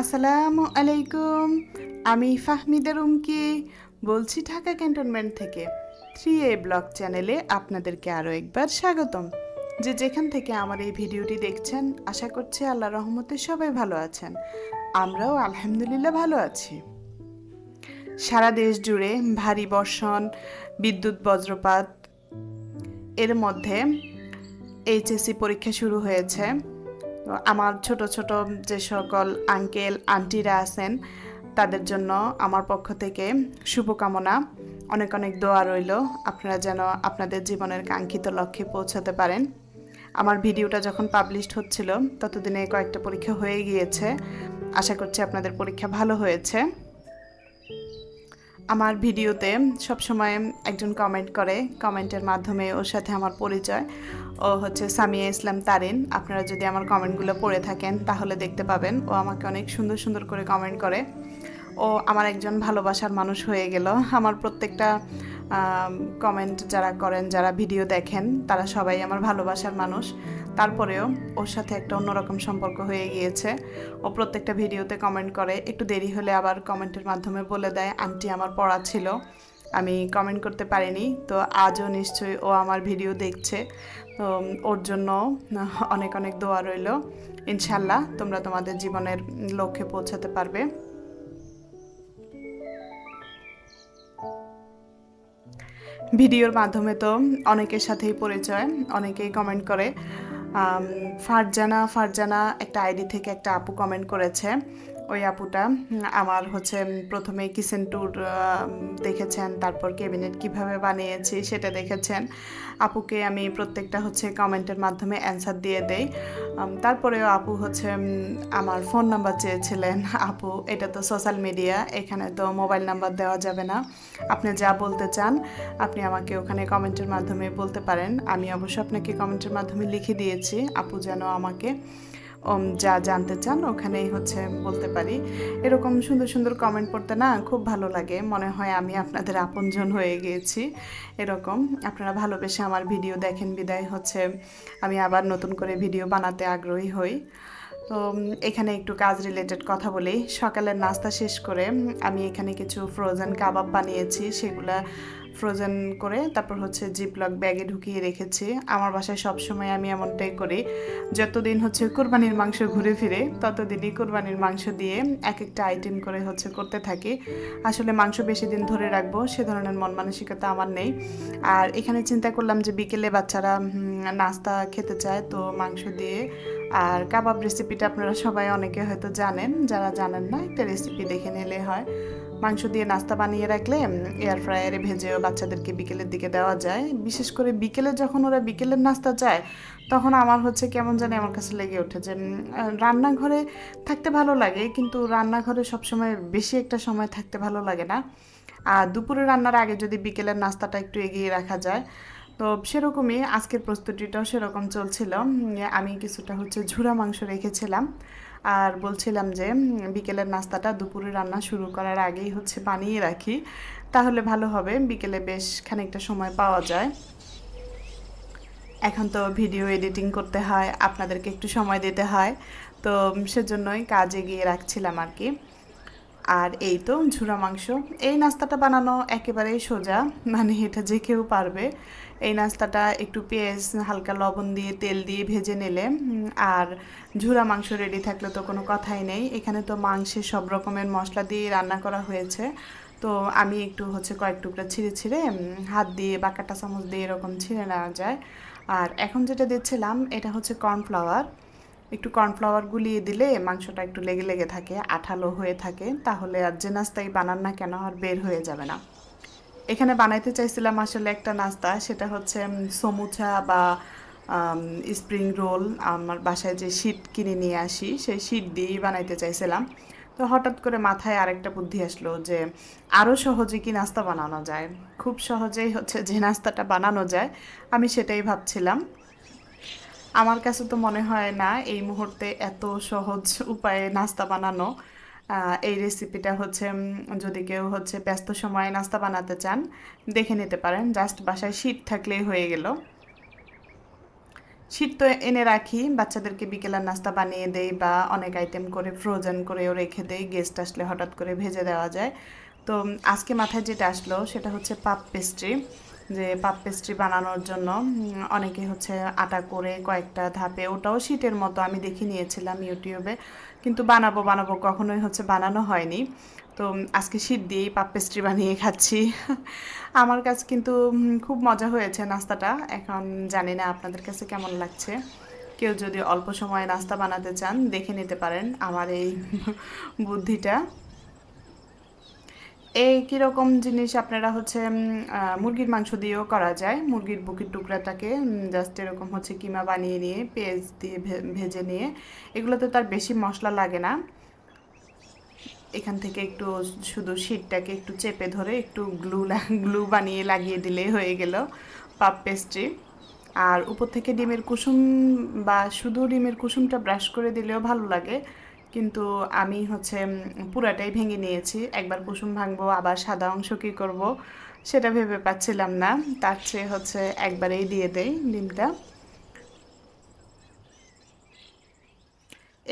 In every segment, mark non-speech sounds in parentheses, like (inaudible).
আসসালামু আলাইকুম। আমি ফাহমিদা রুমকি। বলছি ঢাকা ক্যান্টনমেন্ট থেকে। থ্রি এ ব্লগ চ্যানেলে আপনাদেরকে আরও একবার স্বাগতম। যে যেখান থেকে আমার এই ভিডিওটি দেখছেন, আশা করছি আল্লাহ রহমতে সবাই ভালো আছেন। আমরাও আলহামদুলিল্লাহ ভালো আছি। সারা দেশ জুড়ে ভারী বর্ষণ, বিদ্যুৎ বজ্রপাত, এর মধ্যে এইচএসসি পরীক্ষা শুরু হয়েছে। আমার ছোট ছোট যে সকল আঙ্কেল আন্টিরা আছেন, তাদের জন্য আমার পক্ষ থেকে শুভকামনা। অনেক অনেক দোয়া রইল। আপনারা যেন আপনাদের জীবনের কাঙ্ক্ষিত লক্ষ্যে পৌঁছাতে পারেন। আমার ভিডিওটা যখন পাবলিশড হচ্ছিল, ততদিনে কয়েকটা পরীক্ষা হয়ে গিয়েছে। আশা করছি আপনাদের পরীক্ষা ভালো হয়েছে। আমার ভিডিওতে সবসময় একজন কমেন্ট করে কমেন্টের মাধ্যমে ওর সাথে আমার পরিচয়। ও হচ্ছে সামিয়া ইসলাম তারিন। আপনারা যদি আমার কমেন্টগুলো পড়ে থাকেন, তাহলে দেখতে পাবেন ও আমাকে অনেক সুন্দর সুন্দর করে কমেন্ট করে। ও আমার একজন ভালোবাসার মানুষ হয়ে গেল। আমার প্রত্যেকটা কমেন্ট যারা করেন, যারা ভিডিও দেখেন, তারা সবাই আমার ভালোবাসার মানুষ। তারপরেও ওর সাথে একটা অন্যরকম সম্পর্ক হয়ে গিয়েছে। ও প্রত্যেকটা ভিডিওতে কমেন্ট করে, একটু দেরি হলে আবার কমেন্টের মাধ্যমে বলে দেয়, আন্টি, আমার পড়া ছিল। আমি কমেন্ট করতে পারিনি। তো আজও নিশ্চয়ই ও আমার ভিডিও দেখছে। তো ওর জন্য অনেক অনেক দোয়া রইল। ইনশাল্লাহ তোমরা তোমাদের জীবনের লক্ষ্যে পৌঁছাতে পারবে। ভিডিওর মাধ্যমে তো অনেকের সাথেই পরিচয়, অনেকেই কমেন্ট করে। ফারজানা ফারজানা একটা আইডি থেকে একটা আপু কমেন্ট করেছে। ওই আপুটা, আমার হচ্ছে প্রথমে কিচেন ট্যুর দেখেছেন, তারপর ক্যাবিনেট কীভাবে বানিয়েছি সেটা দেখেছেন। আপুকে আমি প্রত্যেকটা হচ্ছে কমেন্টের মাধ্যমে অ্যান্সার দিয়ে দেই। তারপরেও আপু হচ্ছে আমার ফোন নাম্বার চেয়েছিলেন। (laughs) আপু, এটা তো সোশ্যাল মিডিয়া এখানে তো মোবাইল নাম্বার দেওয়া যাবে না। আপনি যা বলতে চান, আপনি আমাকে ওখানে কমেন্টের মাধ্যমে বলতে পারেন। আমি অবশ্য আপনাকে কমেন্টের মাধ্যমে লিখে দিয়েছি, আপু যেন আমাকে যা জানতে চান, ওখানেই হচ্ছে বলতে পারি। এরকম সুন্দর সুন্দর কমেন্ট পড়তে না খুব ভালো লাগে। মনে হয় আমি আপনাদের আপনজন হয়ে গিয়েছি। এরকম। আপনারা ভালোবেসে আমার ভিডিও দেখেন। বিদায় হচ্ছে। আমি আবার নতুন করে ভিডিও বানাতে আগ্রহী হই। তো এখানে একটু কাজ রিলেটেড কথা বলি। সকালের নাস্তা শেষ করে আমি এখানে কিছু ফ্রোজেন কাবাব বানিয়েছি। সেগুলা ফ্রোজেন করে তারপর হচ্ছে জিপলক ব্যাগে ঢুকিয়ে রেখেছি। আমার বাসায় সবসময় আমি এমনটাই করি, যতদিন হচ্ছে কোরবানির মাংস ঘুরে ফিরে, ততদিনই কোরবানির মাংস দিয়ে এক একটা আইটেম করে হচ্ছে করতে থাকি। আসলে মাংস বেশি দিন ধরে রাখব, সে ধরনের মন মানসিকতা আমার নেই। আর এখানে চিন্তা করলাম যে বিকেলে বাচ্চারা নাস্তা খেতে চায়, তো মাংস দিয়ে। আর কাবাব রেসিপিটা আপনারা সবাই অনেকে হয়তো জানেন, যারা জানেন না, একটা রেসিপি দেখে নিলে হয়। মাংস দিয়ে নাস্তা বানিয়ে রাখলে এয়ার ফ্রায়ারে ভেজেও বাচ্চাদেরকে বিকেলের দিকে দেওয়া যায়। বিশেষ করে বিকেলে যখন ওরা বিকেলের নাস্তা চায়, তখন আমার হচ্ছে কেমন জানি আমার কাছে লেগে ওঠে যে রান্নাঘরে থাকতে ভালো লাগে, কিন্তু রান্নাঘরে সবসময় বেশি একটা সময় থাকতে ভালো লাগে না। আর দুপুরে রান্নার আগে যদি বিকেলের নাস্তাটা একটু এগিয়ে রাখা যায় তো সেরকমই আজকের প্রস্তুতিটাও সেরকম চলছিল। আমি কিছুটা হচ্ছে ঝুরা মাংস রেখেছিলাম। আর বলছিলাম যে বিকেলের নাস্তাটা দুপুরে রান্না শুরু করার আগেই হচ্ছে বানিয়ে রাখি। তাহলে ভালো হবে, বিকেলে বেশ খানিকটা সময় পাওয়া যায়। এখন তো ভিডিও এডিটিং করতে হয়, আপনাদেরকে একটু সময় দিতে হয়। তো সেজন্যই কাজ এগিয়ে রাখছিলাম আর কি। আর এই তো ঝুরা মাংস। এই নাস্তাটা বানানো একেবারেই সোজা মানে এটা যে কেউ পারবে। এই নাস্তাটা একটু পেঁয়াজ, হালকা লবণ দিয়ে, তেল দিয়ে ভেজে নিলে আর ঝুরা মাংস রেডি থাকলে তো কোনো কথাই নেই। এখানে তো মাংসে সব রকমের মশলা দিয়ে রান্না করা হয়েছে। তো আমি একটু হচ্ছে কয়েক টুকরা ছিঁড়ে ছিঁড়ে হাত দিয়ে বা কাটা চামচ দিয়ে এরকম ছিঁড়ে নেওয়া যায়। আর এখন যেটা দিচ্ছিলাম, এটা হচ্ছে কর্নফ্লাওয়ার একটু কর্নফ্লাওয়ার গুলিয়ে দিলে মাংসটা একটু লেগে লেগে থাকে, আঠালো হয়ে থাকে, তাহলে আর যে নাস্তাই বানান না কেন আর বের হয়ে যাবে না। এখানে বানাইতে চাইছিলাম আসলে একটা নাস্তা, সেটা হচ্ছে সমুচা বা স্প্রিং রোল আমার বাসায় যে শীট কিনে নিয়ে আসি, সেই শীট দিয়েই বানাইতে চাইছিলাম। তো হঠাৎ করে মাথায় আরেকটা বুদ্ধি আসলো যে আরও সহজে কি নাস্তা বানানো যায়? খুব সহজেই হচ্ছে যে নাস্তাটা বানানো যায়, আমি সেটাই ভাবছিলাম। আমার কাছে তো মনে হয় না এই মুহূর্তে এত সহজ উপায়ে নাস্তা বানানো। এই রেসিপিটা হচ্ছে যদি কেউ হচ্ছে ব্যস্ত সময়ে নাস্তা বানাতে চান, দেখে নিতে পারেন। জাস্ট বাসায় শীত থাকলেই হয়ে গেল। শীত তো এনে রাখি, বাচ্চাদেরকে বিকেলের নাস্তা বানিয়ে দেই বা অনেক আইটেম করে ফ্রোজেন করেও রেখে দেই গেস্ট আসলে হঠাৎ করে ভেজে দেওয়া যায়। তো আজকে মাথায় যেটা আসলো, সেটা হচ্ছে পাপ পেস্ট্রি যে পাপ পেস্ট্রি বানানোর জন্য অনেকে হচ্ছে আটা করে কয়েকটা ধাপে, ওটাও শীতের মতো আমি দেখে নিয়েছিলাম ইউটিউবে, কিন্তু বানাবো বানাবো কখনোই হচ্ছে বানানো হয়নি। তো আজকে শীত দিয়েই পাপ পেস্ট্রি বানিয়ে খাচ্ছি। (laughs) আমার কাছে কিন্তু খুব মজা হয়েছে নাস্তাটা, এখন জানি না আপনাদের কাছে কেমন লাগছে। কেউ যদি অল্প সময়ে নাস্তা বানাতে চান, দেখে নিতে পারেন আমার এই (laughs) বুদ্ধিটা। এই কীরকম জিনিস আপনারা হচ্ছে মুরগির মাংস দিয়েও করা যায়। মুরগির বুকের টুকরাটাকে জাস্ট এরকম হচ্ছে কিমা বানিয়ে নিয়ে, পেঁয়াজ দিয়ে ভেজে নিয়ে, এগুলোতে তার বেশি মশলা লাগে না। এখান থেকে একটু শুধু শীটটাকে একটু চেপে ধরে, একটু গ্লু গ্লু বানিয়ে লাগিয়ে দিলেই হয়ে গেল পাপ পেস্ট্রি আর উপর থেকে ডিমের কুসুম বা শুধু ডিমের কুসুমটা ব্রাশ করে দিলেও ভালো লাগে। কিন্তু আমি হচ্ছে পুরাটাই ভেঙে নিয়েছি। একবার কুসুম ভাঙবো, আবার সাদা অংশ কী করব, সেটা ভেবে পাচ্ছিলাম না। তার চেয়ে হচ্ছে একবারেই দিয়ে দেই ডিমটা।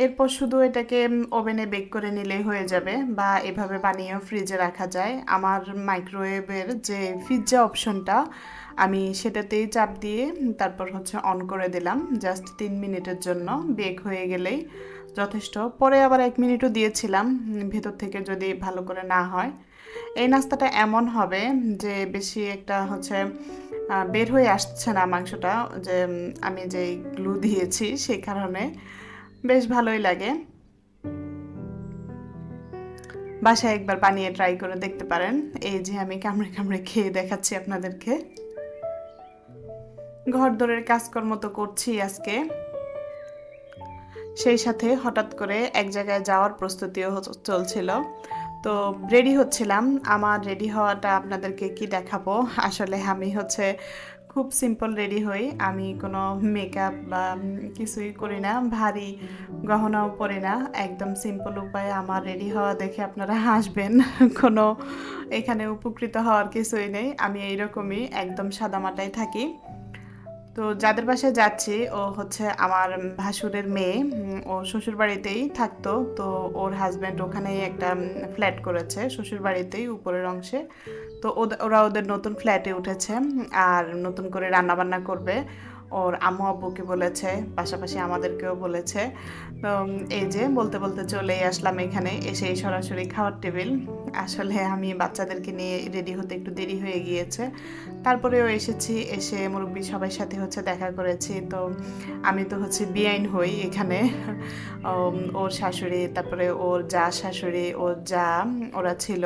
এরপর শুধু এটাকে ওভেনে বেক করে নিলেই হয়ে যাবে বা এভাবে বানিয়েও ফ্রিজে রাখা যায়। আমার মাইক্রোওয়েভের যে পিৎজা অপশনটা, আমি সেটাতেই চাপ দিয়ে তারপর হচ্ছে অন করে দিলাম। জাস্ট তিন মিনিটের জন্য বেক হয়ে গেলেই যথেষ্ট। পরে আবার এক মিনিটও দিয়েছিলাম ভেতর থেকে যদি ভালো করে না হয়। এই নাস্তাটা এমন হবে যে বেশি একটা হচ্ছে বের হয়ে আসছে না মাংসটা, যে আমি যে গ্লু দিয়েছি সেই কারণে। বেশ ভালোই লাগে। বাসায় একবার বানিয়ে ট্রাই করে দেখতে পারেন। এই যে আমি কামড়ে কামড়ে খেয়ে দেখাচ্ছি আপনাদেরকে। ঘর দরের কাজকর্ম তো করছি আজকে। সেই সাথে হঠাৎ করে এক জায়গায় যাওয়ার প্রস্তুতিও চলছিল। তো রেডি হচ্ছিলাম। আমার রেডি হওয়াটা আপনাদেরকে কি দেখাবো? আসলে আমি হচ্ছে খুব সিম্পল রেডি হই। আমি কোনো মেকআপ বা কিছুই করি না, ভারী গহনাও পরি না। একদম সিম্পল উপায়ে আমার রেডি হওয়া দেখে আপনারা হাসবেন। কোনো এখানে উপকৃত হওয়ার কিছুই নেই। আমি এইরকমই একদম সাদামাটাই থাকি। তো যাদের বাসায় যাচ্ছি, ও হচ্ছে আমার ভাসুরের মেয়ে ও শ্বশুর বাড়িতেই থাকতো, তো ওর হাজব্যান্ড ওখানেই একটা ফ্ল্যাট করেছে শ্বশুর বাড়িতেই উপরের অংশে। তো ওরা ওদের নতুন ফ্ল্যাটে উঠেছে, আর নতুন করে রান্না বান্না করবে। ওর আম্মু আব্বুকে বলেছে, পাশাপাশি আমাদেরকেও বলেছে। তো এই যে বলতে বলতে চলেই আসলাম এখানে এসে সরাসরি খাওয়ার টেবিল। আসলে আমি বাচ্চাদেরকে নিয়ে রেডি হতে একটু দেরি হয়ে গিয়েছে। তারপরেও এসেছি, এসে মুরব্বী সবার সাথে হচ্ছে দেখা করেছি। তো আমি তো হচ্ছে বিআইন হই এখানে। ওর শাশুড়ি, তারপরে ওর যা শাশুড়ি, ওর যা ওরা ছিল।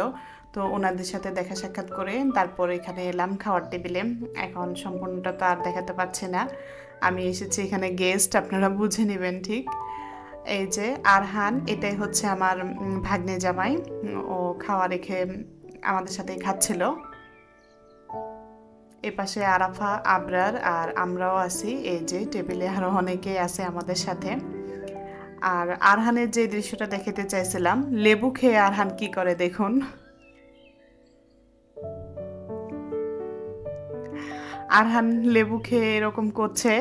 তো ওনাদের সাথে দেখা সাক্ষাৎ করে তারপর এখানে এলাম খাওয়ার টেবিলে। এখন সম্পূর্ণটা তো আর দেখাতে পারছি না। আমি এসেছি এখানে গেস্ট, আপনারা বুঝে নেবেন ঠিক। এই যে আরহান, এটাই হচ্ছে আমার ভাগ্নে জামাই। ও খাওয়া রেখে আমাদের সাথেই খাচ্ছিল। এপাশে আরাফা, আবরার আর আমরাও আছি। এই যে টেবিলে আরও অনেকেই আছে আমাদের সাথে। আর আরহানের যে দৃশ্যটা দেখাতে চাইছিলাম, লেবু খেয়ে আরহান কি করে দেখুন। আরহান লেবু খেয়ে এরকম করছে,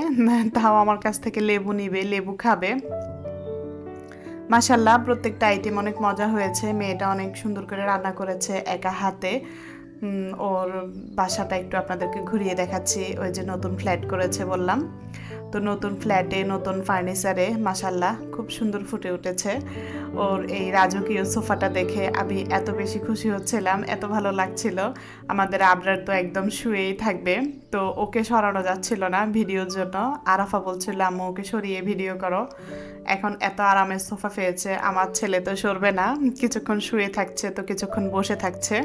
তাও আমার কাছ থেকে লেবু নিবে, লেবু খাবে। মাসাল্লাহ প্রত্যেকটা আইটেম অনেক মজা হয়েছে। মেয়েটা অনেক সুন্দর করে রান্না করেছে একা হাতে। ওর বাসাটা একটু আপনাদেরকে ঘুরিয়ে দেখাচ্ছি, ওই যে নতুন ফ্ল্যাট করেছে বললাম। তো নতুন ফ্ল্যাটে, নতুন ফার্নিচারে মাসাল্লাহ খুব সুন্দর ফুটে উঠেছে। ওর এই রাজকীয় সোফাটা দেখে আমি এত বেশি খুশি হচ্ছিলাম, এত ভালো লাগছিল। আমাদের আবরার তো একদম শুয়েই থাকবে, তো ওকে সরানো যাচ্ছিল না ভিডিওর জন্য। আরাফা বলছিল, আম্মু, ওকে সরিয়ে ভিডিও করো। এখন এত আরামের সোফা পেয়েছে, আমার ছেলে তো সরবে না, কিছুক্ষণ শুয়ে থাকছে, তো কিছুক্ষণ বসে থাকছে।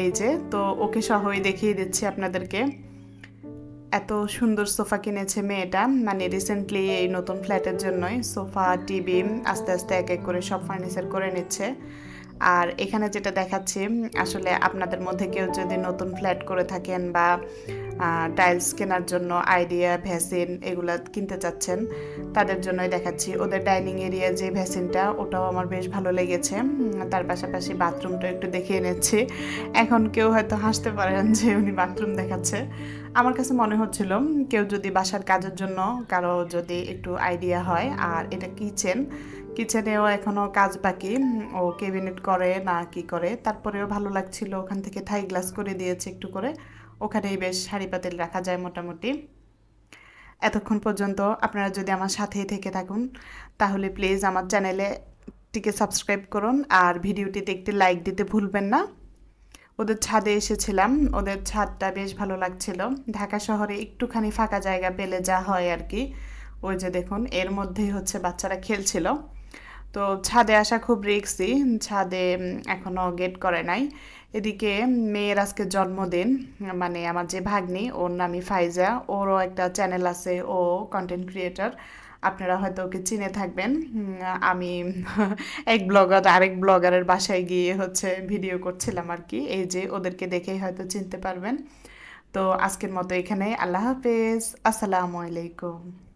এই যে, তো ওকে সহই দেখিয়ে দিচ্ছি আপনাদেরকে। এত সুন্দর সোফা কিনেছে মেয়েটা। মানে রিসেন্টলি এই নতুন ফ্ল্যাটের জন্যই সোফা, টিভি, আস্তে আস্তে এক এক করে সব ফার্নিচার করে নিচ্ছে। আর এখানে যেটা দেখাচ্ছি, আসলে আপনাদের মধ্যে কেউ যদি নতুন ফ্ল্যাট করে থাকেন বা টাইলস কেনার জন্য আইডিয়া ভ্যাসিন এগুলা কিনতে চাচ্ছেন, তাদের জন্যই দেখাচ্ছি। ওদের ডাইনিং এরিয়া যে ভ্যাসিনটা, ওটাও আমার বেশ ভালো লেগেছে। তার পাশাপাশি বাথরুমটা একটু দেখিয়ে নিচ্ছি এখন কেউ হয়তো হাসতে পারেন যে উনি বাথরুম দেখাচ্ছে। আমার কাছে মনে হচ্ছিল কেউ যদি বাসার কাজের জন্য কারও যদি একটু আইডিয়া হয়, আর এটা কিচেন কিচেনেও এখনও কাজ বাকি ও কেবিনেট করে না কি করে, তারপরেও ভালো লাগছিল, ওখান থেকে থাই গ্লাস করে দিয়েছে একটু করে, ওখানেই বেশ হাঁড়ি পাতিল রাখা যায় মোটামুটি। এতক্ষণ পর্যন্ত আপনারা যদি আমার সাথেই থেকে থাকুন, তাহলে প্লিজ আমার চ্যানেলে টিকে সাবস্ক্রাইব করুন, আর ভিডিওটিতে একটি লাইক দিতে ভুলবেন না। ওদের ছাদে এসেছিলাম। ওদের ছাদটা বেশ ভালো লাগছিল। ঢাকা শহরে একটুখানি ফাঁকা জায়গা পেলে যা হয় আর কি ওই যে দেখুন, এর মধ্যেই হচ্ছে বাচ্চারা খেলছিল। তো ছাদে আসা খুব রিক্সি। ছাদে এখনও গেট করে নাই। এদিকে মেয়ের আজকে জন্মদিন। মানে আমার যে ভাগ্নি, ওর নামই ফাইজা। ওরও একটা চ্যানেল আছে, ও কন্টেন্ট ক্রিয়েটর আপনারা হয়তো ওকে চিনে থাকবেন। আমি (laughs) এক ব্লগার, আরেক ব্লগারের বাসায় গিয়ে হচ্ছে ভিডিও করছিলাম আর কি। এই যে ওদেরকে দেখেই হয়তো চিনতে পারবেন। তো আজকের মতো এখানে আল্লাহ হাফেজ। আসসালামু আলাইকুম।